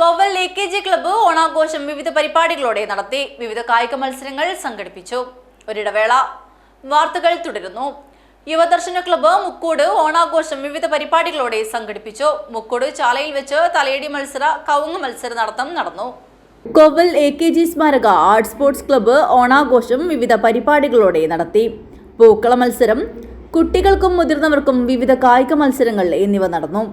Koval A K G club ഓണാഘോഷം വിവിധ പരിപാടികളോടെ നടത്തി. വിവിധ കായിക മത്സരങ്ങൾ സംഘടിപ്പിച്ചു. ഒരിടവേള വാർത്തകൾ തുടരുന്നു. യുവദർശന ക്ലബ്ബ് മുക്കോട് ഓണാഘോഷം വിവിധ പരിപാടികളോടെ സംഘടിപ്പിച്ചു. മുക്കോട് ചാലയിൽ വെച്ച് തലയടി മത്സര കവുങ്ങ് മത്സര നടത്തം നടന്നു. കോവൽ എ കെ ജി സ്മാരക ആർട്സ് സ്പോർട്സ് ക്ലബ്ബ് ഓണാഘോഷം വിവിധ പരിപാടികളോടെ നടത്തി. പൂക്കള മത്സരം കുട്ടികൾക്കും മുതിർന്നവർക്കും വിവിധ കായിക മത്സരങ്ങൾ എന്നിവ നടന്നു.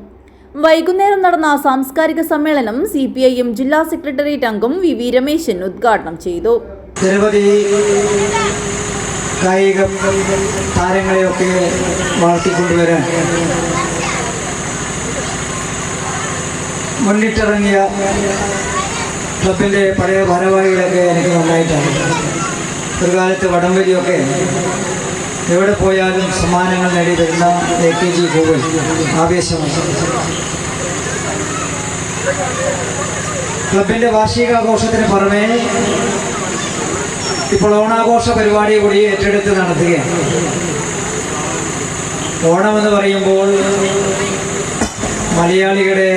വൈകുന്നേരം നടന്ന സാംസ്കാരിക സമ്മേളനം സി പി ഐ എം ജില്ലാ സെക്രട്ടേറിയറ്റ് അംഗം വി വി രമേശൻ ഉദ്ഘാടനം ചെയ്തു. നിരവധി കായിക താരങ്ങളെയൊക്കെ വളർത്തിക്കൊണ്ടുവരാൻ മുന്നിട്ടിറങ്ങിയ ക്ലബിന്റെ പഴയ ഭാരവാഹികളൊക്കെ എനിക്ക് നന്നായിട്ടാണ്. ഒരു കാലത്ത് വടംവലിയൊക്കെ എവിടെ പോയാലും സമ്മാനങ്ങൾ നേടി വരുന്ന എ കെ ജി ഗൂഗിൾ. ആവേശമാണ് ക്ലബിന്റെ വാർഷികാഘോഷത്തിന് പുറമേ ഇപ്പോൾ ഓണാഘോഷ പരിപാടി കൂടി ഏറ്റെടുത്ത് നടത്തുകയാണ്. ഓണമെന്ന് പറയുമ്പോൾ മലയാളികളുടെ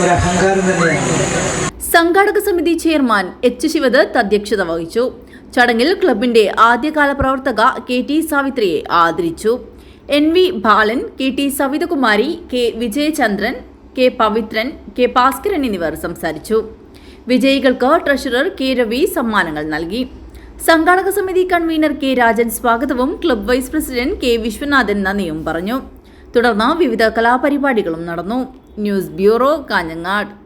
ഒരു അഹങ്കാരം തന്നെയാണ്. സംഘാടക സമിതി ചെയർമാൻ എച്ച്. ശിവദത്ത് അധ്യക്ഷത വഹിച്ചു. ചടങ്ങിൽ ക്ലബിന്റെ ആദ്യകാല പ്രവർത്തക കെ ടി സാവിത്രിയെ ആദരിച്ചു. N V Balan K T Savithakumari K Vijayachandran K Pavithran K Bhaskaran എന്നിവർ സംസാരിച്ചു. വിജയികൾക്ക് ട്രഷറർ കെ രവി സമ്മാനങ്ങൾ നൽകി. സംഘാടക സമിതി കൺവീനർ കെ രാജൻ സ്വാഗതവും club vice president K Viswanathan നന്ദിയും പറഞ്ഞു. തുടർന്ന് വിവിധ കലാപരിപാടികളും നടന്നു. News bureau Kanhangad.